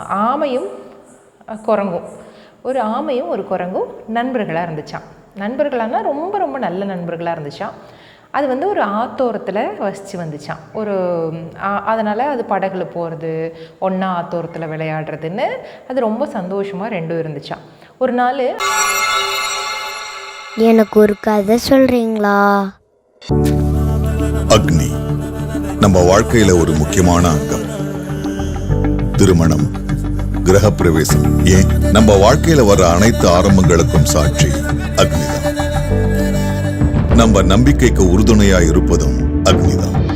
ஆமையும் குரங்கும். ஒரு ஆமையும் ஒரு குரங்கும் நண்பர்களாக இருந்துச்சாம். நண்பர்களானா ரொம்ப ரொம்ப நல்ல நண்பர்களாக இருந்துச்சாம். அது வந்து ஒரு ஆத்தோரத்தில் வசித்து வந்துச்சான் ஒரு அதனால் அது படகுல போகிறது ஒன்றா ஆத்தோரத்தில் விளையாடுறதுன்னு அது ரொம்ப சந்தோஷமாக ரெண்டும் இருந்துச்சாம். ஒரு நாள் எனக்கு ஒரு கதை சொல்றீங்களா? அக்னி நம்ம வாழ்க்கையில ஒரு முக்கியமான அங்கம். திருமணம் கிரகப்பிரவேசம். ஏன்? நம்ம வாழ்க்கையில வர அனைத்து ஆரம்பங்களுக்கும் சாட்சி அக்னிதான். நம்ம நம்பிக்கைக்கு உறுதுணையா இருப்பதும் அக்னிதான்.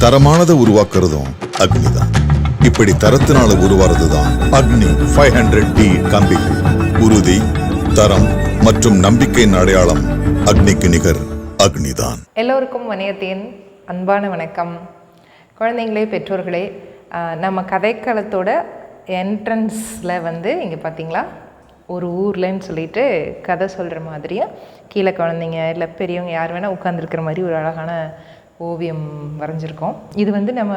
தரமானதை உருவாக்குறதும் அக்னிதான். இப்படி தரத்தினால உருவாறதுதான் அக்னி ஃபைவ் ஹண்ட்ரட் டி கம்பிகள். உறுதி தரம் மற்றும் நம்பிக்கையின் அடையாளம் அக்னிக்கு நிகர் அக்னிதான். எல்லோருக்கும் வணிகத்தின் அன்பான வணக்கம். குழந்தைங்களே பெற்றோர்களே ஆஹ் நம்ம கதைக்களத்தோட என்ட்ரன்ஸில் வந்து இங்கே பார்த்தீங்களா ஒரு ஊர்லன்னு சொல்லிட்டு கதை சொல்கிற மாதிரியும் கீழே குழந்தைங்க இல்லை பெரியவங்க யார் வேணால் உட்காந்துருக்கிற மாதிரி ஒரு அழகான ஓவியம் வரைஞ்சிருக்கோம். இது வந்து நம்ம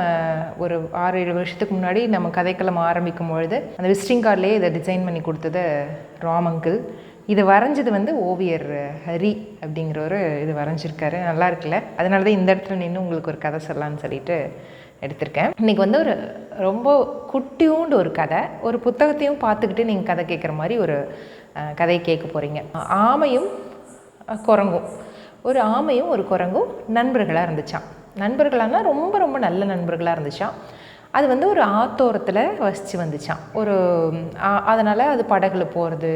ஒரு ஆறு ஏழு வருஷத்துக்கு முன்னாடி நம்ம கதைக்களம் ஆரம்பிக்கும் பொழுது அந்த விசிட்டிங் கார்ட்லேயே இதை டிசைன் பண்ணி கொடுத்தது ராம் அங்கிள். இதை வரைஞ்சது வந்து ஓவியர் ஹரி அப்படிங்கிறவர் இது வரைஞ்சிருக்காரு. நல்லா இருக்குல்ல? அதனால தான் இந்த இடத்துல நின்று உங்களுக்கு ஒரு கதை சொல்லலான்னு சொல்லிட்டு எடுத்திருக்கேன். இன்றைக்கி வந்து ஒரு ரொம்ப குட்டியூண்டு ஒரு கதை. ஒரு புத்தகத்தையும் பார்த்துக்கிட்டு நீங்கள் கதை கேட்குற மாதிரி ஒரு கதையை கேட்க போகிறீங்க ஆமையும் குரங்கும். ஒரு ஆமையும் ஒரு குரங்கும் நண்பர்களாக இருந்துச்சாம். நண்பர்களானா ரொம்ப ரொம்ப நல்ல நண்பர்களாக இருந்துச்சான் அது வந்து ஒரு ஆத்தோரத்தில் வசித்து வந்துச்சான் ஒரு அதனால் அது படகுல போகிறது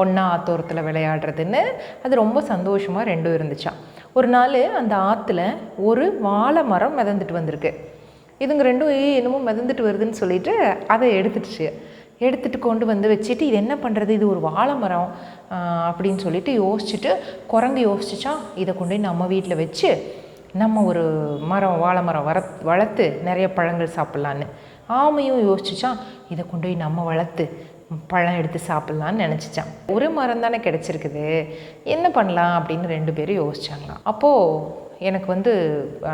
ஒன்றா ஆத்தோரத்தில் விளையாடுறதுன்னு அது ரொம்ப சந்தோஷமாக ரெண்டும் இருந்துச்சாம். ஒரு நாள் அந்த ஆற்றுல ஒரு வாழை மரம் மிதந்துட்டு வந்திருக்கு. இதுங்க ரெண்டும் என்னமோ மிதந்துட்டு வருதுன்னு சொல்லிட்டு அதை எடுத்துட்டுச்சு. எடுத்துட்டு கொண்டு வந்து வச்சுட்டு இது என்ன பண்ணுறது இது ஒரு வாழை மரம் அப்படின்னு சொல்லிட்டு யோசிச்சுட்டு குரங்கு யோசிச்சுச்சான் இதை கொண்டு போய் நம்ம வீட்டில் வச்சு நம்ம ஒரு மரம் வாழை மரம் வர வளர்த்து நிறைய பழங்கள் சாப்பிட்லான்னு. ஆமையும் யோசிச்சுச்சான் இதை கொண்டு போய் நம்ம வளர்த்து பழம் எடுத்து சாப்பிட்லான்னு நினச்சிச்சான் ஒரு மரம் தானே கிடச்சிருக்குது. என்ன பண்ணலாம் அப்படின்னு ரெண்டு பேரும் யோசிச்சாங்களாம். அப்போது எனக்கு வந்து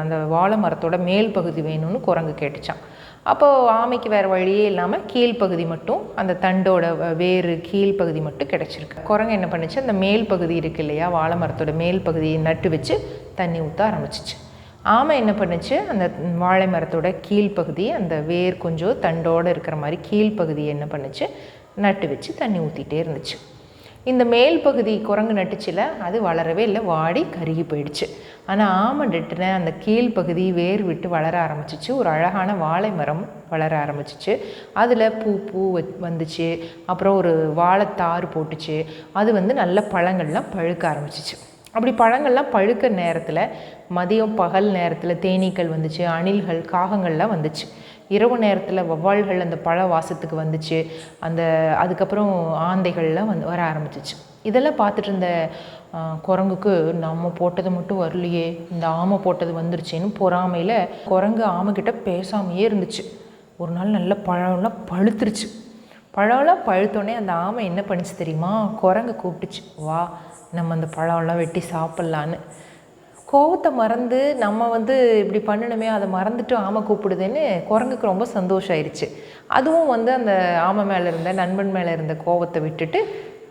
அந்த வாழை மரத்தோட மேல் பகுதி வேணும்னு குரங்கு கேட்டுச்சான் அப்போது ஆமைக்கு வேறு வழியே இல்லாமல் கீழ்ப்பகுதி மட்டும் அந்த தண்டோட வேறு கீழ்ப்பகுதி மட்டும் கிடச்சிருக்கு. குரங்கு என்ன பண்ணுச்சு அந்த மேல் பகுதி இருக்கு இல்லையா வாழை மரத்தோட மேல் பகுதியை நட்டு வச்சு தண்ணி ஊற்ற ஆரம்பிச்சிச்சு. ஆமை என்ன பண்ணுச்சு அந்த வாழை மரத்தோட கீழ்ப்பகுதி அந்த வேர் கொஞ்சம் தண்டோடு இருக்கிற மாதிரி கீழ்ப்பகுதியை என்ன பண்ணுச்சு நட்டு வச்சு தண்ணி ஊற்றிட்டே இருந்துச்சு. இந்த மேல் பகுதி குரங்கு நட்டுச்சில் அது வளரவே இல்லை வாடி கருகி போயிடுச்சு. ஆனால் ஆமை நட்டுன அந்த கீழ்ப்பகுதி வேர் விட்டு வளர ஆரம்பிச்சிச்சு. ஒரு அழகான வாழை மரம் வளர ஆரம்பிச்சிச்சு. அதில் பூ பூ வ- வந்துச்சு. அப்புறம் ஒரு வாழைத்தாறு போட்டுச்சு. அது வந்து நல்ல பழங்கள்லாம் பழுக்க ஆரம்பிச்சிச்சு. அப்படி பழங்கள்லாம் பழுக்க நேரத்தில் மதியம் பகல் நேரத்தில் தேனீக்கள் வந்துச்சு அணில்கள் காகங்கள்லாம் வந்துச்சு. இரவு நேரத்தில் வவ்வால்கள் அந்த பழ வாசத்துக்கு வந்துச்சு. அந்த அதுக்கப்புறம் ஆந்தைகள்லாம் வந்து வர ஆரம்பிச்சிச்சு. இதெல்லாம் பார்த்துட்டு இருந்த குரங்குக்கு நம்ம போட்டது மட்டும் வரலையே இந்த ஆமை போட்டது வந்துருச்சேன்னு பொறாமையில் குரங்கு ஆமைக்கிட்ட பேசாமையே இருந்துச்சு. ஒரு நாள் நல்ல பழம்லாம் பழுத்துருச்சு. பழம்லாம் பழுத்தோடனே அந்த ஆமை என்ன பண்ணிச்சு தெரியுமா? குரங்கு கூப்பிட்டுச்சு வா நம்ம அந்த பழம்லாம் வெட்டி சாப்பிட்லான்னு. கோவத்தை மறந்து நம்ம வந்து இப்படி பண்ணணுமே அதை மறந்துட்டு ஆமை கூப்பிடுதுன்னு குரங்குக்கு ரொம்ப சந்தோஷம் ஆயிடுச்சு அதுவும் வந்து அந்த ஆமை மேலே இருந்த நண்பன் மேலே இருந்த கோவத்தை விட்டுட்டு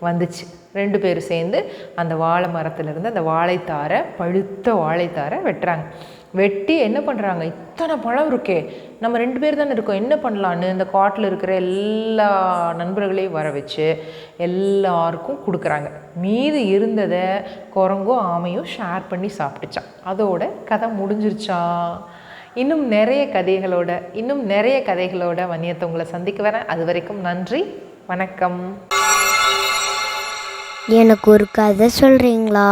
வந்துச்சு. ரெண்டு பேரும் சேர்ந்து அந்த வாழை மரத்துலேருந்து அந்த வாழைத்தாரை பழுத்த வாழைத்தாரை வெட்டுறாங்க. வெட்டி என்ன பண்ணுறாங்க இத்தனை பழம் இருக்கே. நம்ம ரெண்டு பேர் தானே இருக்கோம். என்ன பண்ணலான்னு? இந்த காட்டில் இருக்கிற எல்லா நண்பர்களையும் வர வச்சு எல்லாருக்கும் கொடுக்குறாங்க. மீதி இருந்ததை குரங்கும் ஆமையும் ஷேர் பண்ணி சாப்பிட்டுச்சான் அதோட கதை முடிஞ்சிருச்சா? இன்னும் நிறைய கதைகளோட இன்னும் நிறைய கதைகளோட வன்னியத்தை உங்களை சந்திக்க வரேன். அது வரைக்கும் நன்றி. வணக்கம். எனக்கு ஒரு கதை சொல்கிறீங்களா